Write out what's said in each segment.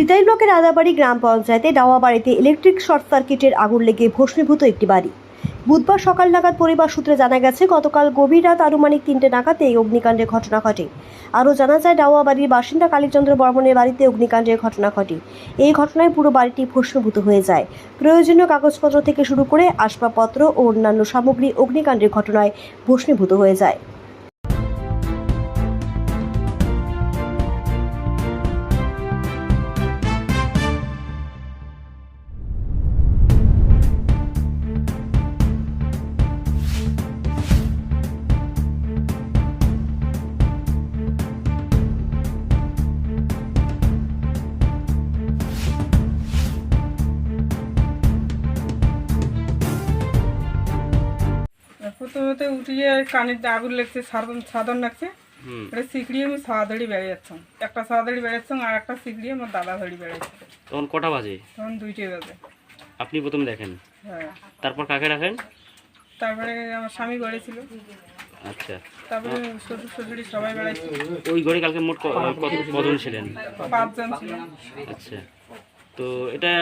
সিতাই ব্লকের আদাবাড়ি গ্রাম পঞ্চায়েতে ডাওয়া বাড়িতে ইলেকট্রিক শর্ট সার্কিটের আগুন লেগে ভস্মীভূত একটি বাড়ি। বুধবার সকাল নাগাদ পরিবার সূত্রে জানা গেছে, গতকাল গভীর রাত আনুমানিক তিনটে নাগাদ এই অগ্নিকাণ্ডের ঘটনা ঘটে। আরও জানা যায় ডাওয়া বাড়ির বাসিন্দা কালীচন্দ্র বর্মনের বাড়িতে অগ্নিকাণ্ডের ঘটনা ঘটে। এই ঘটনায় পুরো বাড়িটি ভস্মীভূত হয়ে যায়। প্রয়োজনীয় কাগজপত্র থেকে শুরু করে আসবাবপত্র ও অন্যান্য সামগ্রী অগ্নিকাণ্ডের ঘটনায় ভস্মীভূত হয়ে যায়। প্রথমতে উঠিয়ে কানের আগুন লাগছে সাধন সাধন লাগছে এটা সিকড়িয়ে আমি সাদাড়ি বেড়ে যাচ্ছিলাম একটা সাদাড়ি বেড়াচ্ছিলাম আর একটা সিকড়িয়ে আমার দাদা ধরি বেড়াচ্ছে তখন কটা বাজে তখন দুইটে বাজে আপনি প্রথম দেখেন? হ্যাঁ তারপর কাকে রাখেন? তারপরে আমার স্বামী ঘরে ছিল আচ্ছা তারপরে শ্বশুর শ্বশুরি সবাই বেড়াইছে ওই ঘরে কালকে মোট ক- ছিলেন? পাঁচজন ছিল আচ্ছা। তো এটা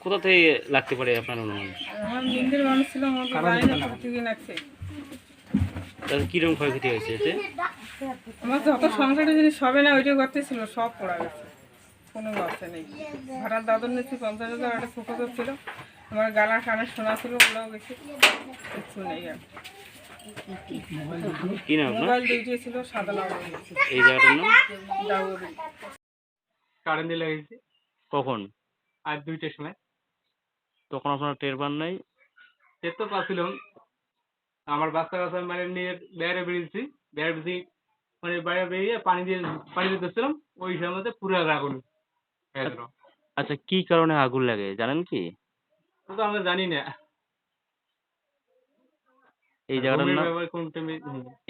কোথা থেকে লাগতে পারে আপনার অনুমান? আমার মানুষ ছিল আমার তো জানি না কোথা থেকে লাগছে। তাহলে কীরকম ক্ষয়ক্ষতি হয়েছে এতে? আমার যত সংসারের জিনিস সবে না ওইটা করতে ছিল সব পড়া গেছে। কোনো বাচ্চা নেই। ভাড়ার দাদর নিচ্ছি পঞ্চাশ হাজার একটা সুখোদর ছিল আমার গালা কানে শোনা ছিল ওগুলোও গেছে কিচ্ছু নেই আর। কী নাম মোবাইল ছিল সাদা লাল এই জায়গাটার নাম? ডাউরি কারেন্ট লেগেছে কখন? আর দুইটার সময়। তখন আপনার টের পান নাই? সে তো পাচ্ছিলাম আমার বাচ্চা কাচ্চা মানে নিয়ে বাইরে বেরিয়েছি। বাইরে বেরিয়ে মানে বাইরে বেরিয়ে পানি দিয়ে পানি দিয়ে দিচ্ছিলাম ওই সময়তে পুরো আগুন আচ্ছা কি কারণে আগুন লাগে জানেন কি? তো আমরা জানি না। এই জায়গাটার নাম?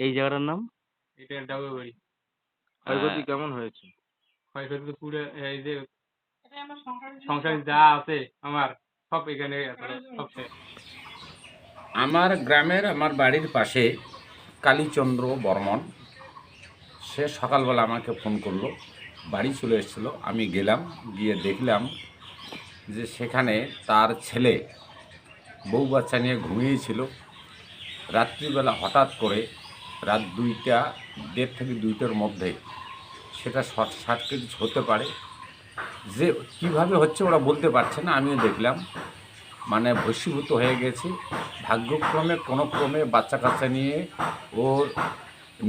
এই জায়গাটার নাম? এটা ডাবে বাড়ি। ক্ষয়ক্ষতি কেমন হয়েছে? ক্ষয়ক্ষতি তো পুরো এই যে সংসারে যা আছে আমার সব এখানে সব শেষ। আমার গ্রামের আমার বাড়ির পাশে কালীচন্দ্র বর্মন। সে সকালবেলা আমাকে ফোন করল, বাড়ি চলে এসেছিল। আমি গেলাম, গিয়ে দেখলাম যে সেখানে তার ছেলে বউ বাচ্চা নিয়ে ঘুমিয়েছিল। রাত্রিবেলা হঠাৎ করে রাত দুইটা, দেড় থেকে দুইটার মধ্যে সেটা শর্ট সার্কিট হতে পারে। যে কীভাবে হচ্ছে ওরা বলতে পারছে না, আমিও দেখলাম। মানে ভস্মীভূত হয়ে গেছে। ভাগ্যক্রমে, কোনো ক্রমে বাচ্চা কাচ্চা নিয়ে ওর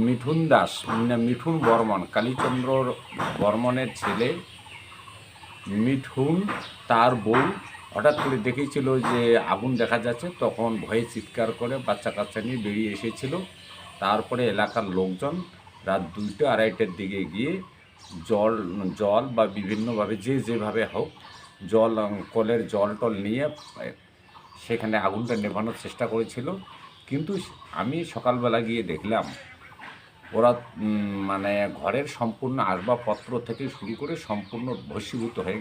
মিঠুন দাস মানে মিঠুন বর্মন, কালীচন্দ্র বর্মনের ছেলে মিঠুন, তার বউ, হঠাৎ করে দেখেছিল যে আগুন দেখা যাচ্ছে, তখন ভয়ে চিৎকার করে বাচ্চা কাচ্চা নিয়ে বেরিয়ে এসেছিল। তারপরে এলাকার লোকজন রাত দুইটা আড়াইটার দিকে গিয়ে জল জল বা বিভিন্নভাবে যে যেভাবে হোক জল কলের জল টল নিয়ে সেখানে আগুনটা নেভানোর চেষ্টা করেছিল। কিন্তু আমি সকালবেলা গিয়ে দেখলাম, ওরা মানে ঘরের সম্পূর্ণ আসবাবপত্র থেকে শুরু করে সম্পূর্ণ ভস্মীভূত হয়ে গেছে।